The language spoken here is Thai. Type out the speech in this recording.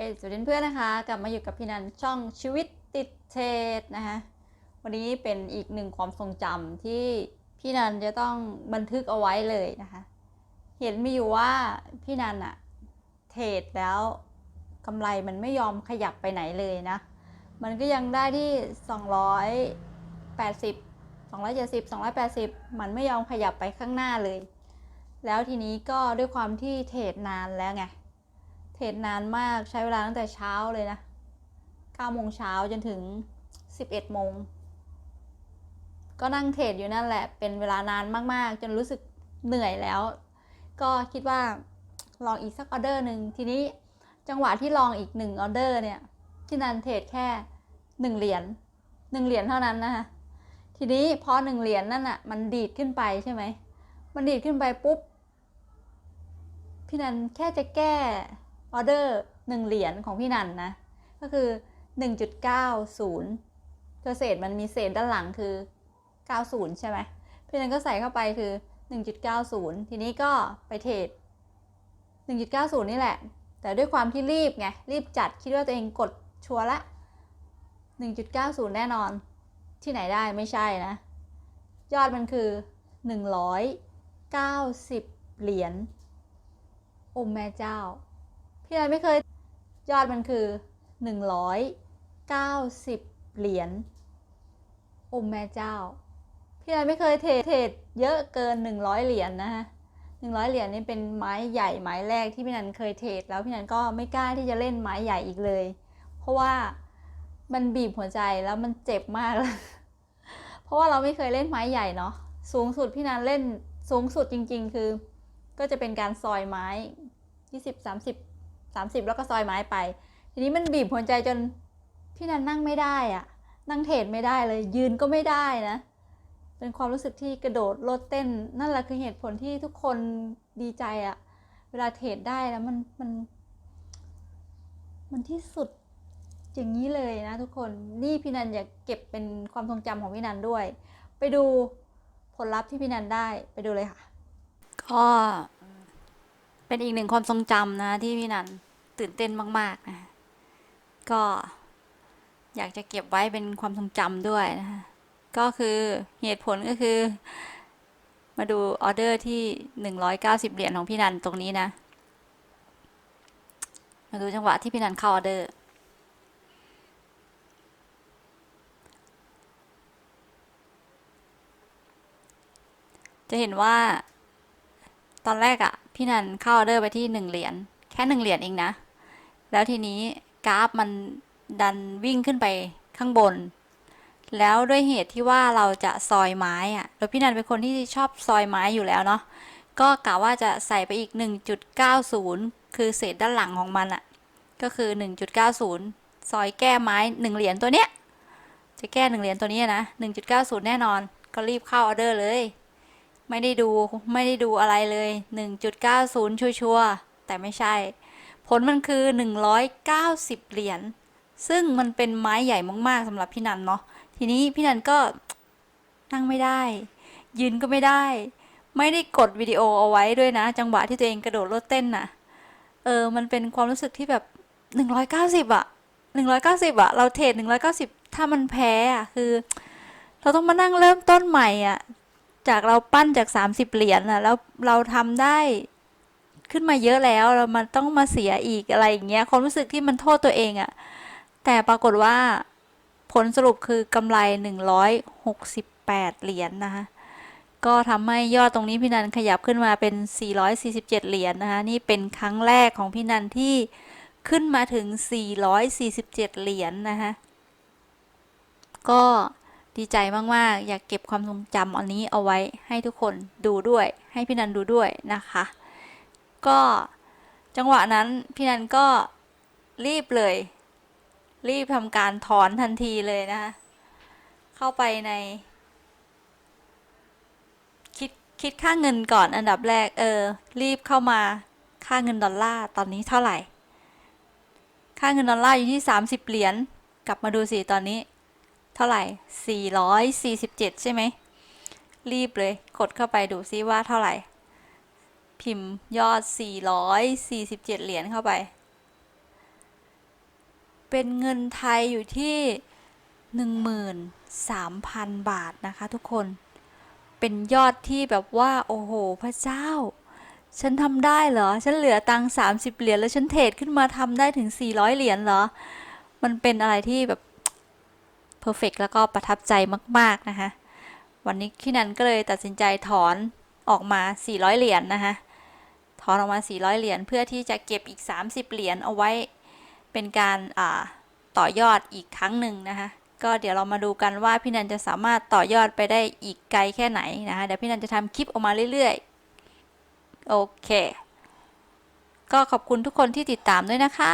เสวัสดีเพื่อนนะคะ กลับมาอยู่กับพี่นันช่องชีวิตติดเทรดนะคะวันนี้เป็นอีกหนึ่งความทรงจำที่พี่นันจะต้องบันทึกเอาไว้เลยนะคะ เห็นมีอยู่ว่าพี่นันอะเทรดแล้วกำไรมันไม่ยอมขยับไปไหนเลยนะ มันก็ยังได้ที่ 280 270 280 มันไม่ยอมขยับไปข้างหน้าเลย แล้วทีนี้ก็ด้วยความที่เทรดนานแล้วไง เทรดนานมากใช้เวลาตั้งแต่เช้าเลยนะ9โมงเช้าจนถึง 11โมง ก็นั่งเทรดอยู่นั่นแหละ เป็นเวลานานมากๆ จนรู้สึกเหนื่อยแล้ว ก็คิดว่าลองอีกสักออเดอร์หนึ่งทีนี้จังหวะที่ลองอีกหนึ่งออเดอร์เนี่ย ที่นันเทรดแค่หนึ่งเหรียญหนึ่งเหรียญเท่านั้นนะคะทีนี้พอหนึ่งเหรียญนั่นอะมันดีดขึ้นไปใช่ไหมมันดีดขึ้นไปปุ๊บพี่นันแค่จะแก้ ออเดอร์หนึ่งเหรียญของพี่นันนะ ก็คือ 1.90ตัวเศษมันมีเศษด้านหลังคือ 90 ใช่ไหมพี่นันก็ใส่เข้าไปคือ 1.90 ทีนี้ก็ไปเทรด1.90 นี่แหละ แต่ด้วยความที่รีบไง รีบจัดคิดว่าตัวเองกดชัวร์ละ 1.90 แน่นอน ที่ไหนได้ไม่ใช่นะ ยอดมันคือ 190 เหรียญโอ้แม่เจ้า พี่นันไม่เคยยอดมันคือ 190 เหรียญโอ้แม่เจ้า พี่นันไม่เคยเทรดเทรดเยอะเกิน 100 เหรียญนะฮะ100เหรียญนี่เป็นไม้ใหญ่ไม้แรกที่พี่นันเคยเทรดแล้วพี่นันก็ไม่กล้าที่จะเล่นไม้ใหญ่อีกเลย เพราะว่ามันบีบหัวใจแล้วมันเจ็บมากเลยเพราะว่าเราไม่เคยเล่นไม้ใหญ่เนาะสูงสุดพี่นันเล่นสูงสุดจริง ๆ คือ ก็จะเป็นการซอยไม้20 30 30 แล้วก็ซอยไม้ไป ทีนี้มันบีบหัวใจจนพี่นันนั่งไม่ได้อะนั่งเทรดไม่ได้เลยยืนก็ไม่ได้นะ เป็นความรู้สึกที่กระโดดโลดเต้น นั่นแหละคือเหตุผลที่ทุกคนดีใจอะเวลาเทรดได้แล้วมันมันมันที่สุดอย่างนี้เลยนะทุกคนนี่พี่นันอยากเก็บเป็นความทรงจำของพี่นันด้วย ไปดูผลลัพธ์ที่พี่นันได้ไปดูเลยค่ะ ก็ เป็นอีกหนึ่งความทรงจำนะที่พี่นันตื่นเต้นมาก ๆ นะ ก็อยากจะเก็บไว้เป็นความทรงจำด้วยนะคะก็คือเหตุผลก็คือ มาดูออเดอร์ที่หนึ่งร้อยเก้าสิบเหรียญของพี่นันตรงนี้นะ มาดูจังหวะที่พี่นันเข้าออเดอร์จะเห็นว่า ตอนแรกอะ่ะ พี่นันเข้าออเดอร์ไปที่หนึ่งเหรียญแค่หนึ่งเหรียญเองนะ แล้วทีนี้กราฟมันดันวิ่งขึ้นไปข้างบน แล้วด้วยเหตุที่ว่าเราจะซอยไม้อะโดยพี่นันเป็นคนที่ชอบซอยไม้อยู่แล้วเนาะก็กะว่าจะใส่ไปอีก 1.90 คือเศษด้านหลังของมันอะก็คือ 1.90 ซอยแก้ไม้ 1 เหรียญตัวเนี้ย จะแก้ 1 เหรียญตัวนี้นะ 1.90 แน่นอน ก็รีบเข้าออเดอร์เลย ไม่ได้ดูไม่ได้ดูอะไรเลย 1.90 ชัวร์แต่ไม่ใช่ ผลมันคือ 190 เหรียญซึ่งมันเป็นไม้ใหญ่มากๆสำหรับพี่นันเนาะทีนี้พี่นันก็นั่งไม่ได้ ยืนก็ไม่ได้ ไม่ได้กดวิดีโอเอาไว้ด้วยนะ จังหวะที่ตัวเองกระโดดโลดเต้นน่ะเออมันเป็นความรู้สึกที่แบบ 190อะ190อะเราเทรด190 ถ้ามันแพ้อะคือ เราต้องมานั่งเริ่มต้นใหม่อะ จากเราปั้นจาก 30 เหรียญอะแล้วเราทำได้ขึ้นมาเยอะแล้วเรามันต้องมาเสียอีกอะไรอย่างเงี้ยความรู้สึกที่มันโทษตัวเองอะแต่ปรากฏว่าผลสรุปคือกำไร 168 เหรียญนะคะก็ทำให้ยอดตรงนี้พี่นันขยับขึ้นมาเป็น 447 เหรียญนะคะนี่เป็นครั้งแรกของพี่นันที่ขึ้นมาถึง 447 เหรียญนะคะก็ ดีใจมากๆ อยากเก็บความทรงจำอันนี้เอาไว้ให้ทุกคนดูด้วย ให้พี่นันดูด้วยนะคะ ก็จังหวะนั้นพี่นันก็รีบเลย รีบทำการถอนทันทีเลยนะคะเข้าไปในคิดคิดค่าเงินก่อนอันดับแรกเออ รีบเข้ามาค่าเงินดอลลาร์ตอนนี้เท่าไหร่ ค่าเงินดอลลาร์อยู่ที่ 30 เหรียญกลับมาดูสิตอนนี้ ท่าไหร่ 447 ใช่ไหม รีบเลย กดเข้าไปดูซิว่าเท่าไหร่ พิมพ์ยอด 447 เหรียญเข้าไป เป็นเงินไทยอยู่ที่ 13,000 บาทนะคะทุกคน เป็นยอดที่แบบว่า โอ้โห พระเจ้า ฉันทำได้เหรอ ฉันเหลือตังค์30 เหรียญแล้วฉันเทรดขึ้นมาทำได้ถึง 400 เหรียญเหรอ มันเป็นอะไรที่แบบ เพอร์เฟกแล้วก็ประทับใจมาก ๆ นะคะ วันนี้พี่นันก็เลยตัดสินใจถอนออกมา 400 เหรียญนะคะ ถอนออกมา 400 เหรียญเพื่อที่จะเก็บอีก 30 เหรียญเอาไว้เป็นการต่อยอดอีกครั้งหนึ่งนะคะ ก็เดี๋ยวเรามาดูกันว่าพี่นันจะสามารถต่อยอดไปได้อีกไกลแค่ไหนนะคะ เดี๋ยวพี่นันจะทำคลิปออกมาเรื่อยๆ โอเค ก็ขอบคุณทุกคนที่ติดตามด้วยนะคะ